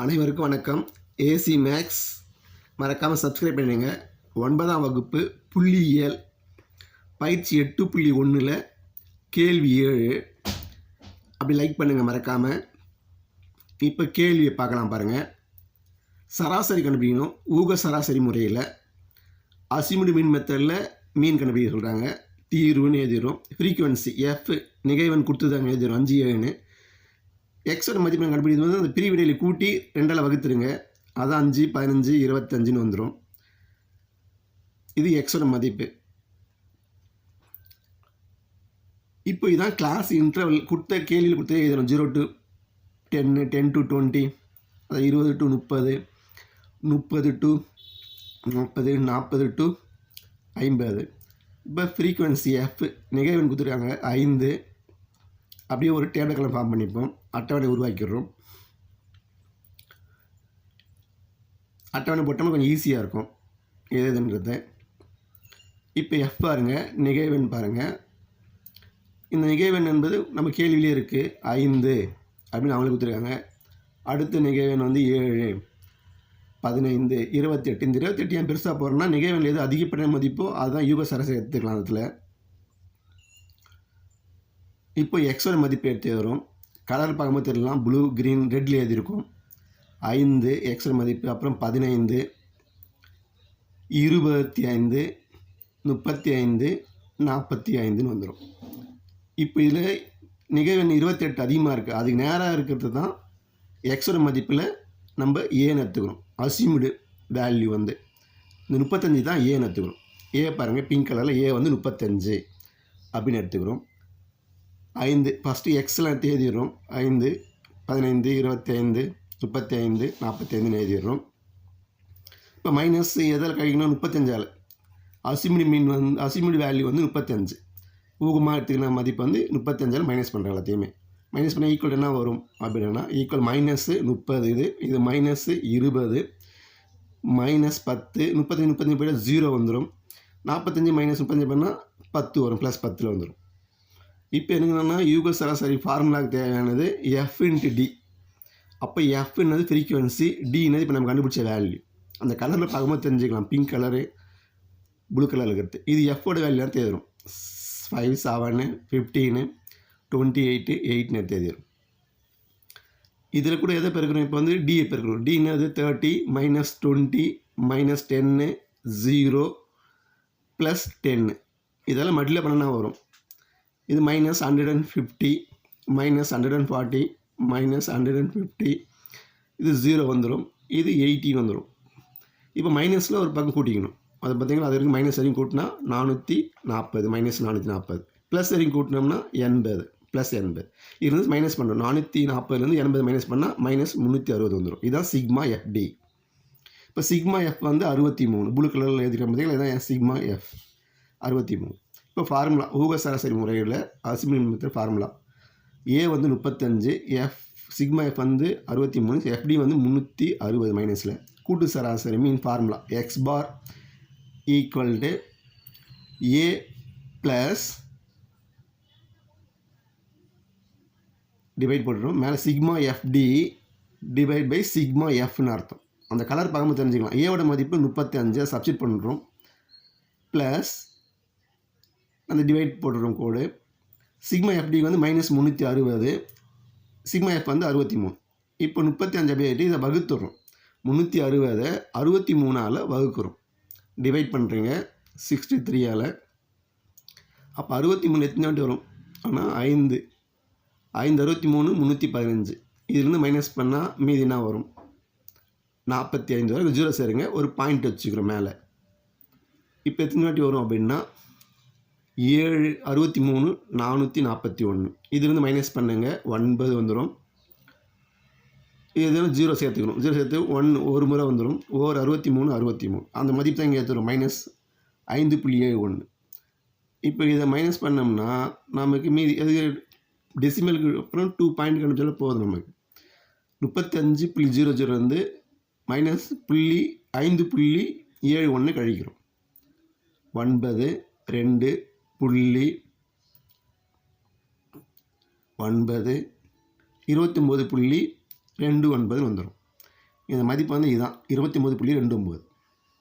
அனைவருக்கும் வணக்கம். AC maths மறக்காமல் சப்ஸ்கிரைப் பண்ணுங்க ஒன்பதாம் வகுப்பு புள்ளியியல் பயிற்சி எட்டு புள்ளி ஒன்றில் கேள்வி ஏழு. அப்படி லைக் பண்ணுங்கள் மறக்காமல் இப்போ கேள்வியை பார்க்கலாம் பாருங்கள் சராசரி கண்டுபிடிக்கணும். ஊக சராசரி முறையில் அசிமுடி மீன் மெத்தடில் மீன் கண்டுபிடிக்க சொல்கிறாங்க தீர்வுன்னு எழுதிடும் ஃப்ரீக்குவன்சி எஃப் நிகழ்வன் கொடுத்துதாங்க எழுதிடும் அஞ்சு ஏழுன்னு. எக்ஸோட மதிப்பு நான் கண்டுபிடிக்கிறது வந்து அந்த பிரிவிடையில் கூட்டி ரெண்டால் வகுத்துருங்க. அது அஞ்சு பதினஞ்சு இருபத்தஞ்சுன்னு வந்துடும் இது எக்ஸோட மதிப்பு. இப்போ இதான் கிளாஸ் இன்டர்வல் கொடுத்த கேள்வியில் கொடுத்த எழுதணும். ஜீரோ டு டென்னு டென் டு டுவெண்ட்டி அதாவது இருபது டு முப்பது முப்பது டு நாற்பது நாற்பது டு ஐம்பது. இப்போ ஃப்ரீக்குவென்சி எஃப் நிகழ்வன் கொடுத்துருக்காங்க. ஐந்து அப்படியே ஒரு டேபிள் ஃபார்ம் பண்ணிப்போம். அட்டவணை உருவாக்கிடுறோம். அட்டவணை போட்டோம்னா கொஞ்சம் ஈஸியாக இருக்கும். எது எதுன்றது. இப்போ எஃப் பாருங்கள் நிகழ்வெண் பாருங்கள் இந்த நிகழ்வெண் என்பது நம்ம கேள்வியிலே இருக்குது ஐந்து அப்படின்னு அவங்களுக்கு கொடுத்துருக்காங்க. அடுத்த நிகழ்வெண் வந்து ஏழு பதினைந்து இருபத்தெட்டு இந்த இருபத்தெட்டு ஏன் பெருசாக போகிறோம்னா நிகழ்வெண் எது அதிகப்பட்ட மதிப்போ அதுதான் யூக சரசை எடுத்துக்கலாம் அதில். இப்போ எக்ஸோட மதிப்பு எடுத்து வரும் கலர் பார்க்கும்போது தெரியலாம் ப்ளூ க்ரீன் ரெட்டில் எழுதியிருக்கும் ஐந்து எக்ஸோட மதிப்பு அப்புறம் பதினைந்து இருபத்தி ஐந்து முப்பத்தி ஐந்து நாற்பத்தி ஐந்துன்னு வந்துடும் இப்போ இதில் நிகழ்வெண் இருபத்தெட்டு அதிகமாக இருக்குது அதுக்கு நேராக இருக்கிறது தான் எக்ஸோட மதிப்பில் நம்ம ஏன்னு எடுத்துக்கணும். அசிமுடு வேல்யூ வந்து. இந்த முப்பத்தஞ்சு தான் ஏன்னு எடுத்துக்கணும். ஏ பாருங்கள் பிங்க் கலரில் ஏ வந்து முப்பத்தஞ்சு அப்படின்னு எடுத்துக்கிறோம். ஐந்து ஃபஸ்ட்டு எக்ஸெல்லாம் எழுதிடுறோம். ஐந்து பதினைந்து இருபத்தி ஐந்து முப்பத்தி ஐந்து நாற்பத்தி ஐந்துன்னு எழுதிடுறோம். இப்போ மைனஸ் எதில் கழிக்கணும் முப்பத்தஞ்சால். அசிமிடி மீன் வந்து அசிமிடி வேல்யூ வந்து முப்பத்தஞ்சு. ஊகமாக எடுத்துக்கிற மதிப்பு வந்து முப்பத்தஞ்சால் மைனஸ் பண்ணுற எல்லாத்தையுமே. மைனஸ் பண்ணால் ஈக்குவல் என்ன வரும்? அப்படின்னா ஈக்குவல் மைனஸு முப்பது இது இது மைனஸ்ஸு இருபது மைனஸ் பத்து முப்பத்தஞ்சு முப்பத்தஞ்சு போய்ட்டு ஜீரோ வந்துடும் நாற்பத்தஞ்சு மைனஸ் முப்பத்தஞ்சு பண்ணால் பத்து வரும் ப்ளஸ் பத்தில் வந்துடும் இப்போ என்னங்கன்னா யூக சராசரி ஃபார்முலாக்கு தேவையானது எஃப் இன்ட்டு டி அப்போ எஃப் என்னது? ஃப்ரீக்குவன்சி டினது இப்போ நம்ம கண்டுபிடிச்ச வேல்யூ அந்த கலரில் பார்க்கும்போது தெரிஞ்சுக்கலாம். பிங்க் கலரு ப்ளூ கலர் இருக்கிறது. இது எஃபோட வேல்யூ தான் தேடும் five seven fifteen twenty eight எயிட்னு தேதிடும் இதில் கூட எதை பெருக்கணும்? இப்போ வந்து டியை பெருக்கணும். டின்னது தேர்ட்டி மைனஸ் டுவெண்ட்டி மைனஸ் டென்னு ஜீரோ ப்ளஸ் டென்னு இதெல்லாம் மட்டில் பண்ணால் வரும். இது minus hundred and fifty minus hundred and forty minus hundred and fifty இது ஜீரோ வந்துடும் இது எயிட்டின் வந்துடும் இப்போ மைனஸில் ஒரு பக்கம் கூட்டிக்கணும். அது பார்த்திங்கன்னா அது வரைக்கும் மைனஸ் வரைக்கும் கூட்டினா நானூற்றி நாற்பது மைனஸ் நானூற்றி நாற்பது ப்ளஸ் வரைக்கும் கூட்டினோம்னா எண்பது ப்ளஸ் எண்பது. இருந்து மைனஸ் பண்ணுறோம் நானூற்றி நாற்பதுலேருந்து எண்பது மைனஸ் பண்ணால் மைனஸ் முந்நூற்றி அறுபது வந்துடும் இதுதான் சிக்மா எஃப்டி இப்போ சிக்மா எஃப் வந்து அறுபத்தி மூணு. ப்ளூ கலரில் எழுதிக்கிற பார்த்தீங்கன்னா இதான் சிக்மா எஃப் அறுபத்தி மூணு. இப்போ ஃபார்முலா ஊக சராசரி முறையில் அசிமின் ஃபார்முலா. ஏ வந்து முப்பத்தஞ்சு எஃப் சிக்மா எஃப் வந்து அறுபத்தி மூணு எஃப்டி வந்து முந்நூற்றி அறுபது மைனஸில் கூட்டு சராசரி mean formula. X bar equal to A plus divide போட்டுரும் மேலே sigma FD divide by sigma எஃப்னு அர்த்தம். அந்த கலர் பார்க்கும்போது தெரிஞ்சுக்கலாம். ஏவோட மதிப்பு முப்பத்தி அஞ்சை சப்ஸ்டிட் பண்ணுறோம் ப்ளஸ் அந்த டிவைட் போட்டுறோம் கோடு சிக்மா எஃப்டி வந்து மைனஸ் முந்நூற்றி அறுபது. சிக்மா எஃப் வந்து அறுபத்தி மூணு. இப்போ முப்பத்தி அஞ்சு அப்படியே இதை வகுத்துடுறோம் முந்நூற்றி அறுபதை அறுபத்தி மூணால் வகுக்கிறோம். டிவைட் பண்ணுறீங்க சிக்ஸ்டி த்ரீயால் அப்போ அறுபத்தி மூணு எத்தனை வாட்டி வரும்? ஆனால் ஐந்து. ஐந்து அறுபத்தி மூணு முந்நூற்றி பதினஞ்சு. இதுலேருந்து மைனஸ் பண்ணால் மீதி என்ன வரும்? நாற்பத்தி ஐந்து வரை ஜீரோ சேருங்க. ஒரு பாயிண்ட் வச்சுக்கிறோம் மேலே. இப்போ எத்தனை வாட்டி வரும் அப்படின்னா ஏழு அறுபத்தி மூணு நானூற்றி நாற்பத்தி ஒன்று. இதுலேருந்து மைனஸ் பண்ணுங்க ஒன்பது வந்துடும் இது ஜீரோ சேர்த்துக்கணும். ஜீரோ சேர்த்து ஒன் ஒரு முறை வந்துடும் ஓர் அறுபத்தி மூணு அறுபத்தி மூணு அந்த மதிப்பு தான் இங்கே ஏற்றுரும் மைனஸ் ஐந்து புள்ளி ஏழு ஒன்று. இப்போ இதை மைனஸ் பண்ணோம்னா நமக்கு மீதி அது டெசிமலுக்கு அப்புறம் டூ பாயிண்ட் கண்டுபிடிச்சாலும் போதும் நமக்கு. முப்பத்தஞ்சு புள்ளி ஜீரோ ஜீரோ வந்து மைனஸ் புள்ளி ஐந்து புள்ளி ஏழு ஒன்று கழிக்கிறோம் ஒன்பது ரெண்டு புள்ளி ஒன்பது இருபத்தி ஒம்பது புள்ளி ரெண்டு ஒன்பது வந்துடும் இந்த மதிப்பு வந்து இதுதான் இருபத்தி ஒம்பது புள்ளி ரெண்டு ஒம்பது